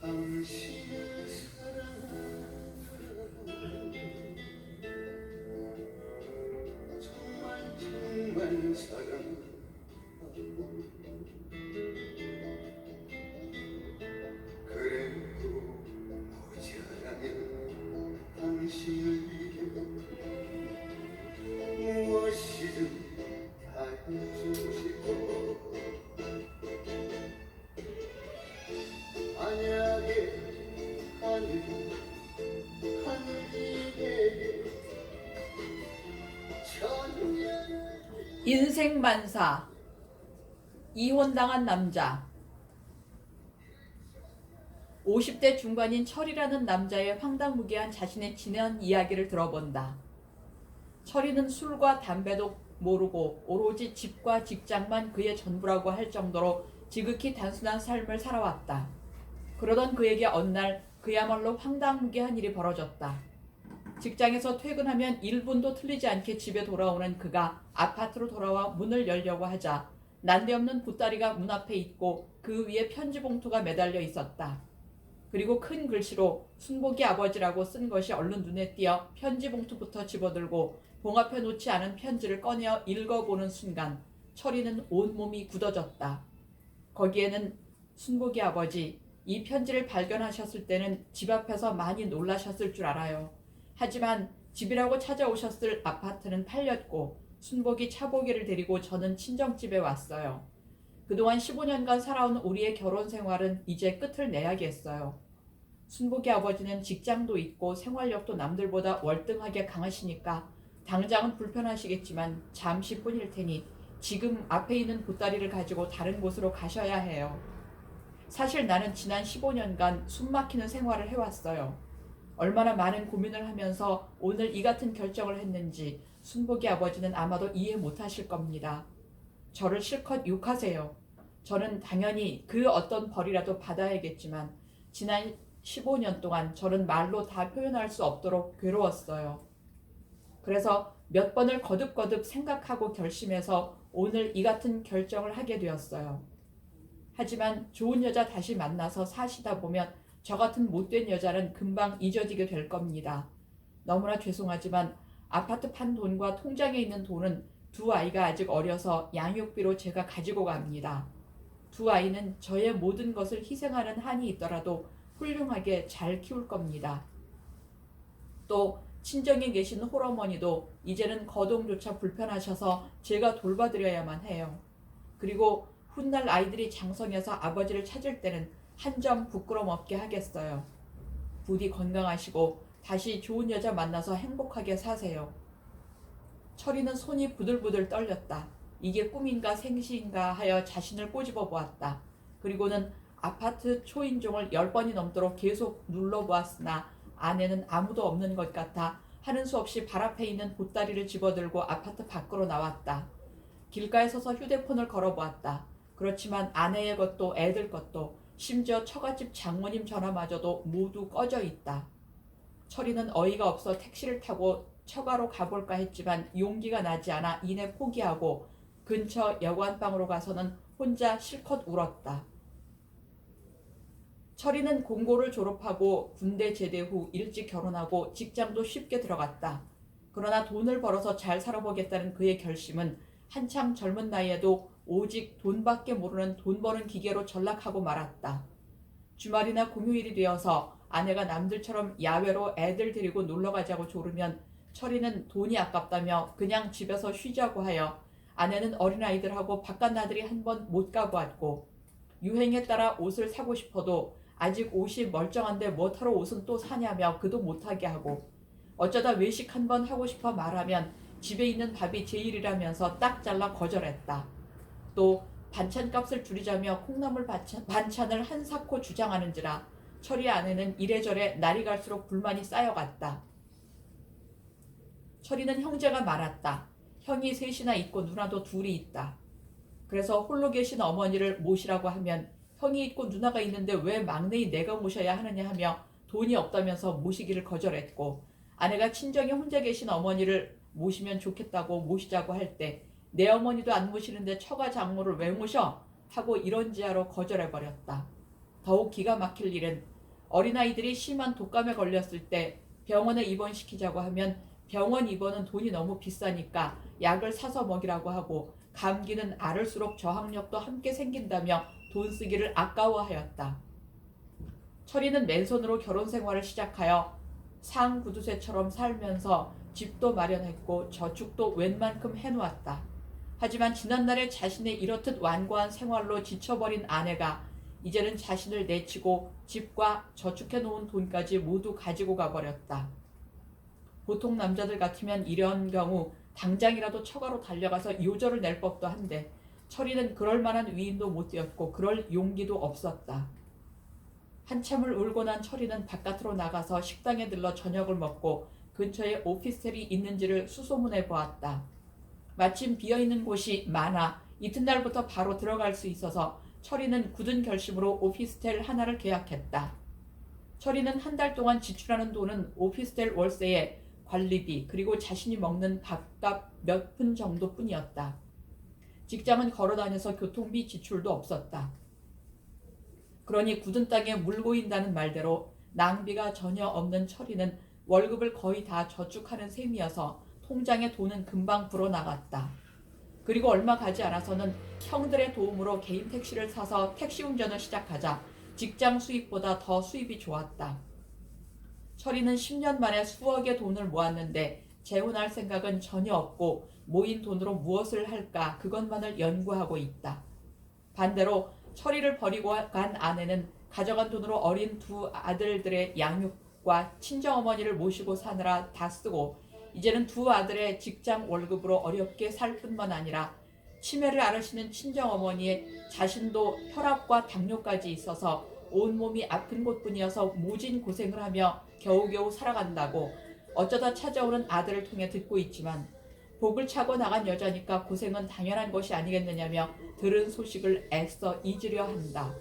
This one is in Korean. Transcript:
당신을 사랑 인생 만사 이혼당한 남자 50대 중반인 철이라는 남자의 황당무계한 자신의 지난 이야기를 들어본다. 철이는 술과 담배도 모르고 오로지 집과 직장만 그의 전부라고 할 정도로 지극히 단순한 삶을 살아왔다. 그러던 그에게 어느 날 그야말로 황당무계한 일이 벌어졌다. 직장에서 퇴근하면 1분도 틀리지 않게 집에 돌아오는 그가 아파트로 돌아와 문을 열려고 하자 난데없는 보따리가 문 앞에 있고 그 위에 편지 봉투가 매달려 있었다. 그리고 큰 글씨로 순복이 아버지라고 쓴 것이 얼른 눈에 띄어 편지 봉투부터 집어들고 봉합해 놓지 않은 편지를 꺼내어 읽어보는 순간 철이는 온몸이 굳어졌다. 거기에는 순복이 아버지 이 편지를 발견하셨을 때는 집 앞에서 많이 놀라셨을 줄 알아요. 하지만 집이라고 찾아오셨을 아파트는 팔렸고 순복이 차보기를 데리고 저는 친정집에 왔어요. 그동안 15년간 살아온 우리의 결혼 생활은 이제 끝을 내야겠어요. 순복이 아버지는 직장도 있고 생활력도 남들보다 월등하게 강하시니까 당장은 불편하시겠지만 잠시뿐일 테니 지금 앞에 있는 보따리를 가지고 다른 곳으로 가셔야 해요. 사실 나는 지난 15년간 숨 막히는 생활을 해왔어요. 얼마나 많은 고민을 하면서 오늘 이 같은 결정을 했는지 순복이 아버지는 아마도 이해 못하실 겁니다. 저를 실컷 욕하세요. 저는 당연히 그 어떤 벌이라도 받아야겠지만 지난 15년 동안 저는 말로 다 표현할 수 없도록 괴로웠어요. 그래서 몇 번을 거듭거듭 생각하고 결심해서 오늘 이 같은 결정을 하게 되었어요. 하지만 좋은 여자 다시 만나서 사시다 보면 저 같은 못된 여자는 금방 잊어지게 될 겁니다. 너무나 죄송하지만 아파트 판 돈과 통장에 있는 돈은 두 아이가 아직 어려서 양육비로 제가 가지고 갑니다. 두 아이는 저의 모든 것을 희생하는 한이 있더라도 훌륭하게 잘 키울 겁니다. 또 친정에 계신 홀어머니도 이제는 거동조차 불편하셔서 제가 돌봐드려야만 해요. 그리고 훗날 아이들이 장성해서 아버지를 찾을 때는 한 점 부끄럼 없게 하겠어요. 부디 건강하시고 다시 좋은 여자 만나서 행복하게 사세요. 철이는 손이 부들부들 떨렸다. 이게 꿈인가 생시인가 하여 자신을 꼬집어 보았다. 그리고는 아파트 초인종을 열 번이 넘도록 계속 눌러 보았으나 안에는 아무도 없는 것 같아 하는 수 없이 발 앞에 있는 보따리를 집어들고 아파트 밖으로 나왔다. 길가에 서서 휴대폰을 걸어보았다. 그렇지만 아내의 것도 애들 것도 심지어 처갓집 장모님 전화마저도 모두 꺼져 있다. 철이는 어이가 없어 택시를 타고 처가로 가볼까 했지만 용기가 나지 않아 이내 포기하고 근처 여관방으로 가서는 혼자 실컷 울었다. 철이는 공고를 졸업하고 군대 제대 후 일찍 결혼하고 직장도 쉽게 들어갔다. 그러나 돈을 벌어서 잘 살아보겠다는 그의 결심은 한창 젊은 나이에도 오직 돈밖에 모르는 돈 버는 기계로 전락하고 말았다. 주말이나 공휴일이 되어서 아내가 남들처럼 야외로 애들 데리고 놀러 가자고 조르면 철이는 돈이 아깝다며 그냥 집에서 쉬자고 하여 아내는 어린아이들하고 바깥 나들이 한 번 못 가보았고 유행에 따라 옷을 사고 싶어도 아직 옷이 멀쩡한데 뭐하러 옷은 또 사냐며 그도 못하게 하고 어쩌다 외식 한 번 하고 싶어 말하면 집에 있는 밥이 제일이라면서 딱 잘라 거절했다. 또 반찬값을 줄이자며 콩나물 반찬, 반찬을 한 사코 주장하는지라 철이 아내는 이래저래 날이 갈수록 불만이 쌓여갔다. 철이는 형제가 많았다. 형이 셋이나 있고 누나도 둘이 있다. 그래서 홀로 계신 어머니를 모시라고 하면 형이 있고 누나가 있는데 왜 막내인 내가 모셔야 하느냐 하며 돈이 없다면서 모시기를 거절했고 아내가 친정에 혼자 계신 어머니를 모시면 좋겠다고 모시자고 할 때 내 어머니도 안 모시는데 처가 장모를 왜 모셔? 하고 이런지하로 거절해버렸다. 더욱 기가 막힐 일은 어린아이들이 심한 독감에 걸렸을 때 병원에 입원시키자고 하면 병원 입원은 돈이 너무 비싸니까 약을 사서 먹이라고 하고 감기는 앓을수록 저항력도 함께 생긴다며 돈 쓰기를 아까워하였다. 철이는 맨손으로 결혼 생활을 시작하여 상구두쇠처럼 살면서 집도 마련했고 저축도 웬만큼 해놓았다. 하지만 지난날에 자신의 이렇듯 완고한 생활로 지쳐버린 아내가 이제는 자신을 내치고 집과 저축해 놓은 돈까지 모두 가지고 가버렸다. 보통 남자들 같으면 이런 경우 당장이라도 처가로 달려가서 요절을 낼 법도 한데 철이는 그럴 만한 위인도 못 되었고 그럴 용기도 없었다. 한참을 울고 난 철이는 바깥으로 나가서 식당에 들러 저녁을 먹고 근처에 오피스텔이 있는지를 수소문해 보았다. 마침 비어있는 곳이 많아 이튿날부터 바로 들어갈 수 있어서 철이는 굳은 결심으로 오피스텔 하나를 계약했다. 철이는 한 달 동안 지출하는 돈은 오피스텔 월세에 관리비 그리고 자신이 먹는 밥값 몇 푼 정도뿐이었다. 직장은 걸어 다녀서 교통비 지출도 없었다. 그러니 굳은 땅에 물 고인다는 말대로 낭비가 전혀 없는 철이는 월급을 거의 다 저축하는 셈이어서 통장에 돈은 금방 불어나갔다. 그리고 얼마 가지 않아서는 형들의 도움으로 개인 택시를 사서 택시 운전을 시작하자 직장 수입보다 더 수입이 좋았다. 철이는 10년 만에 수억의 돈을 모았는데 재혼할 생각은 전혀 없고 모인 돈으로 무엇을 할까 그것만을 연구하고 있다. 반대로 철이를 버리고 간 아내는 가져간 돈으로 어린 두 아들들의 양육과 친정어머니를 모시고 사느라 다 쓰고 이제는 두 아들의 직장 월급으로 어렵게 살 뿐만 아니라 치매를 앓으시는 친정 어머니의 자신도 혈압과 당뇨까지 있어서 온몸이 아픈 곳뿐이어서 모진 고생을 하며 겨우겨우 살아간다고 어쩌다 찾아오는 아들을 통해 듣고 있지만 복을 차고 나간 여자니까 고생은 당연한 것이 아니겠느냐며 들은 소식을 애써 잊으려 한다.